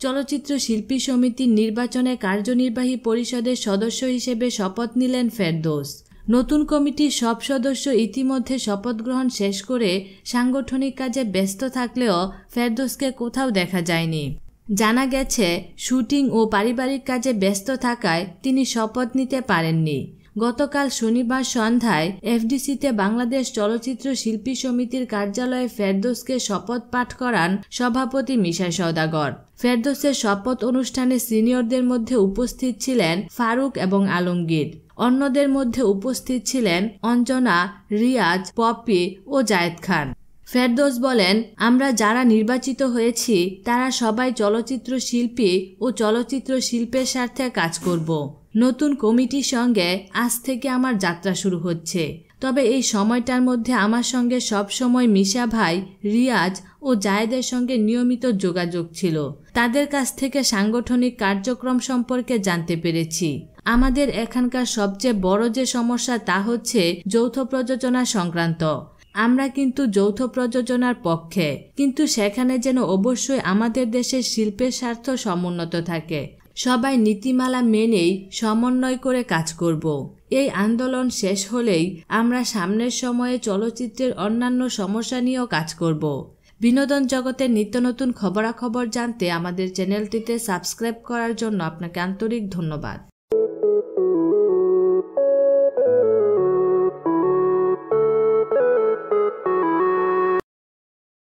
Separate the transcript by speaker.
Speaker 1: চলচ্চিত্র শিল্পী সমিতির নির্বাচনে কার্যনির্বাহী পরিষদের সদস্য হিসেবে শপথ নিলেন ফেরদোস। নতুন কমিটির সব সদস্য ইতিমধ্যে শপথ গ্রহণ শেষ করে সাংগঠনিক কাজে ব্যস্ত থাকলেও ফেরদোসকে কোথাও দেখা যায়নি। জানা গেছে, শুটিং ও পারিবারিক কাজে ব্যস্ত থাকায় তিনি শপথ নিতে পারেননি। গতকাল শনিবার সন্ধ্যায় এফডিসিতে বাংলাদেশ চলচ্চিত্র শিল্পী সমিতির কার্যালয়ে ফেরদোসকে শপথ পাঠ করান সভাপতি মিশা সওদাগর। ফেরদোসের শপথ অনুষ্ঠানে সিনিয়রদের মধ্যে উপস্থিত ছিলেন ফারুক এবং আলমগীর। অন্যদের মধ্যে উপস্থিত ছিলেন অঞ্জনা, রিয়াজ, পপি ও জায়েদ খান। ফেরদোস বলেন, আমরা যারা নির্বাচিত হয়েছি, তারা সবাই চলচ্চিত্র শিল্পী ও চলচ্চিত্র শিল্পের স্বার্থে কাজ করব। নতুন কমিটির সঙ্গে আজ থেকে আমার যাত্রা শুরু হচ্ছে। তবে এই সময়টার মধ্যে আমার সঙ্গে সব সময় মিশা ভাই, রিয়াজ ও জায়েদের সঙ্গে নিয়মিত যোগাযোগ ছিল। তাদের কাছ থেকে সাংগঠনিক কার্যক্রম সম্পর্কে জানতে পেরেছি। আমাদের এখানকার সবচেয়ে বড় যে সমস্যা তা হচ্ছে যৌথ প্রযোজনা সংক্রান্ত। আমরা কিন্তু যৌথ প্রযোজনার পক্ষে। কিন্তু সেখানে যেন অবশ্যই আমাদের দেশের শিল্পের স্বার্থ সমুন্নত থাকে। সবাই নীতিমালা মেনেই সমন্বয় করে কাজ করব। এই আন্দোলন শেষ হলেই আমরা সামনের সময়ে চলচ্চিত্রের অন্যান্য সমস্যা নিয়েও কাজ করব। বিনোদন জগতের নিত্য নতুন খবরাখবর জানতে আমাদের চ্যানেলটিতে সাবস্ক্রাইব করার জন্য আপনাকে আন্তরিক ধন্যবাদ।